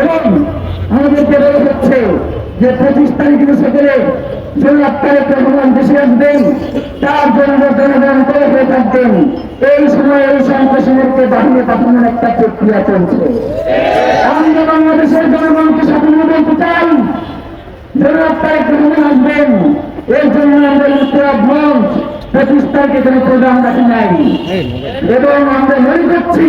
এবং আমাদেরকে বলা হচ্ছে যে পঁচিশ তারিখের সকালে তার জন্য জনগণ করে থাকবেন। এই সময় এই সন্ত্রাসীদেরকে বাহিরে পাঠানোর একটা প্রক্রিয়া চলছে। আমরা বাংলাদেশের জনগণকে সাফল্য বলতে চাই জনাব তারেক আসবেন। এর জন্য আমরা মঞ্চ, পঁচিশ তারিখে কোনো প্রোগ্রাম রাখি নাই। এবং আমরা মনে করছি।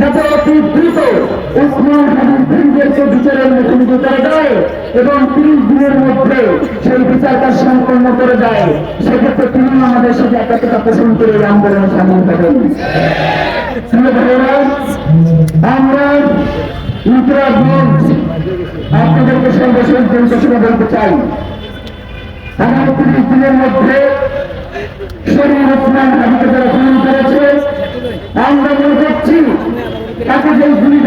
যাতে অতি দ্রুত উসমান হাবিব ভিনদেরকে বিচারের মুখোমুখি করে দেয় এবং তিরিশ দিনের মধ্যে সেই বিচার কাজ সম্পন্ন করে দেয়। সেক্ষেত্রে তিনি আমাদের সাথে একাত্মতা পোষণ করে আন্দোলনে সামিল ভাইয়েরা, আমরা ইতিহাস আপনাদেরকে সর্বশেষ দিন ঘোষণা বলতে চাই। আগামী তিরিশ দিনের মধ্যে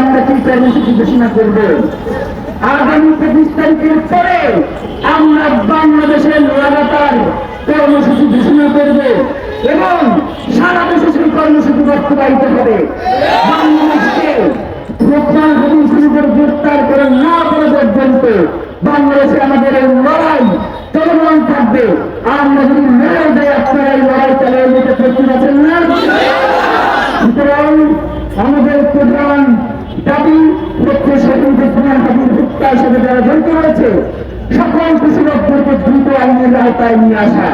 আমরা কি কর্মসূচি ঘোষণা করব। আগামী পঁচিশ তারিখের পরে আমরা বাংলাদেশের লাগাতার কর্মসূচি ঘোষণা করব এবং সারা দেশে সেই কর্মসূচি বাস্তবায়িত হবে বাংলাদেশকে গ্রেপ্তার হতে শুরু করে গ্রেপ্তার করে না করে পর্যন্ত বাংলাদেশে আমাদের এই লড়াই চলমান থাকবে আর আমরা যদি মেরে দেয় আপনারা এই লড়াই চালিয়ে যেতে প্রস্তুত আছেন না সুতরাং আমাদের প্রধান দাবি শহীদ উসমান হাবিব হত্যার সাথে যারা জড়িত রয়েছে, সকল কৃষকদেরকে দ্রুত আইনের আওতায় নিয়ে আসা।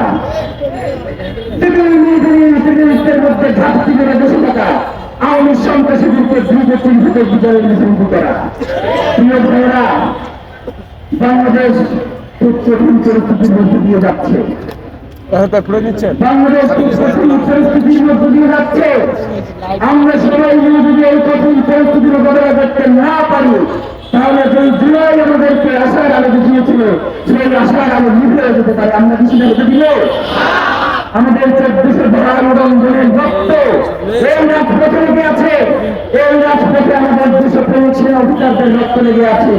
মধ্যে বাংলাদেশ মধ্যে দিয়ে যাচ্ছে। নিচ্ছেন? মধ্যে দিয়ে যাচ্ছে। আমরা সবাই যদি এই কঠিন পরিস্থিতির মোকাবেলা করতে না পারি তাহলে যে জুলাই আমাদেরকে আশার আলো দেখিয়েছিল সেই আশার আলো নিভে যেতে পারে। আমরা কিছু হতে দিল আমাদের চব্বিশে ধরাঙ্গনের রক্ত। এই রাজপথে আছে। এই রাজপথে আমাদের দুশো পৌঁছে রক্ত লেগে আছে।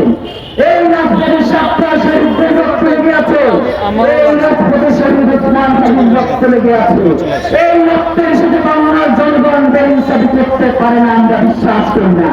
এই রাজপথে সাতটা শরীরের রক্ত লেগে আছে। এই রাজপথে শহীদ উসমান হাবিব রক্ত লেগে আছে। এই রক্তের সাথে বাংলার জনগণ বেইনসাফি করতে পারে না, আমরা বিশ্বাস করি না।